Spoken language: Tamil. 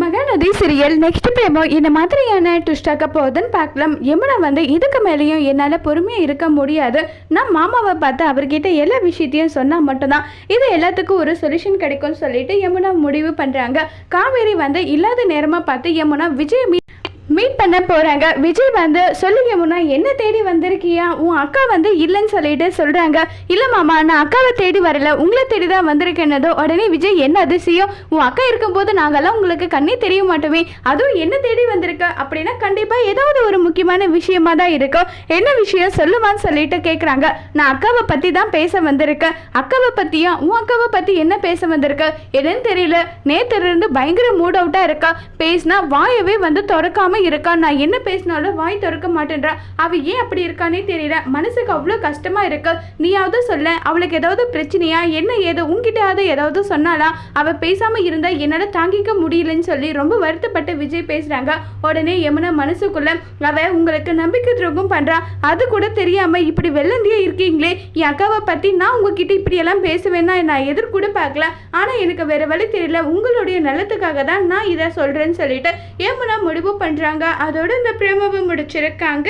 மகாநதி சீரியல் நெக்ஸ்ட் பிரேமோ இந்த மாதிரியான ட்விஸ்டாக்க போகுதுன்னு பார்க்கலாம். யமுனா வந்து இதுக்கு மேலேயும் என்னால் பொறுமையாக இருக்க முடியாது. நான் மாமாவை பார்த்து அவர்கிட்ட எல்லா விஷயத்தையும் சொன்னால் மட்டும்தான். இது எல்லாத்துக்கும் ஒரு சொல்யூஷன் கிடைக்கும்னு சொல்லிட்டு யமுனா முடிவு பண்ணுறாங்க காவேரி வந்து இல்லாத நேரமாக பார்த்து யமுனா விஜய் மீட் பண்ண போகிறாங்க விஜய் வந்து சொல்லுங்க முன்னா என்ன தேடி வந்திருக்கியா? உன் அக்கா வந்து இல்லைன்னு சொல்லிட்டு சொல்கிறாங்க இல்லை மாமா நான் அக்காவை தேடி வரல. உங்களை தேடி தான் வந்திருக்கேன்னதோ உடனே விஜய் என்ன அதிசயம்? உன் அக்கா இருக்கும்போது நாங்கெல்லாம் உங்களுக்கு கண்ணே தெரிய மாட்டோமே. அதுவும் என்ன தேடி வந்திருக்க? அப்படின்னா கண்டிப்பாக ஏதாவது ஒரு முக்கியமான விஷயமா தான் இருக்கும். என்ன விஷயம்? சொல்லுவான்னு சொல்லிட்டு கேட்குறாங்க நான் அக்காவை பற்றி தான் பேச வந்திருக்கேன். அக்காவை பற்றியா உன் அக்காவை பற்றி என்ன பேச வந்திருக்க? என்னன்னு தெரியல. நேத்துல இருந்து பயங்கர மூட் அவுட்டாக இருக்கா? பேசினா வாயவே வந்து திறக்காம இருக்கா நான் என்ன பேசினாலும் வாய் திறக்க மாட்டேன்றா. அவ ஏன் அப்படி இருக்கானே தெரியல. மனசுக்கு அவ்வளோ கஷ்டமா இருக்கு. நீயாவது சொல்ல. அவளுக்கு ஏதாவது பிரச்சனையா? என்ன ஏதோ? உங்ககிட்ட ஏதாவது சொன்னாலா? அவ பேசாம இருந்தா என்னால தாங்கிக்க முடியலன்னு சொல்லி ரொம்ப வருத்தப்பட்டு விஜய் பேசுறாங்க. உடனே யமுனா மனசுக்குள்ள அவ உங்களுக்கு நம்பிக்கை துரோகம் பண்றா. அது கூட தெரியாம இப்படி வெள்ளந்தியா இருக்கீங்களே? என் அக்காவை பத்தி நான் உங்ககிட்ட இப்படி எல்லாம் பேசுவேன்னா நான் எதிர்கூட பார்க்கல. ஆனா எனக்கு வேற வழி தெரியல. உங்களுடைய நல்லத்துக்காக தான் நான் இதை சொல்றேன்னு சொல்லிட்டு யமுனா முடிவு பண்றாங்க அதோட இந்த பிரேமாவை முடிச்சிருக்காங்க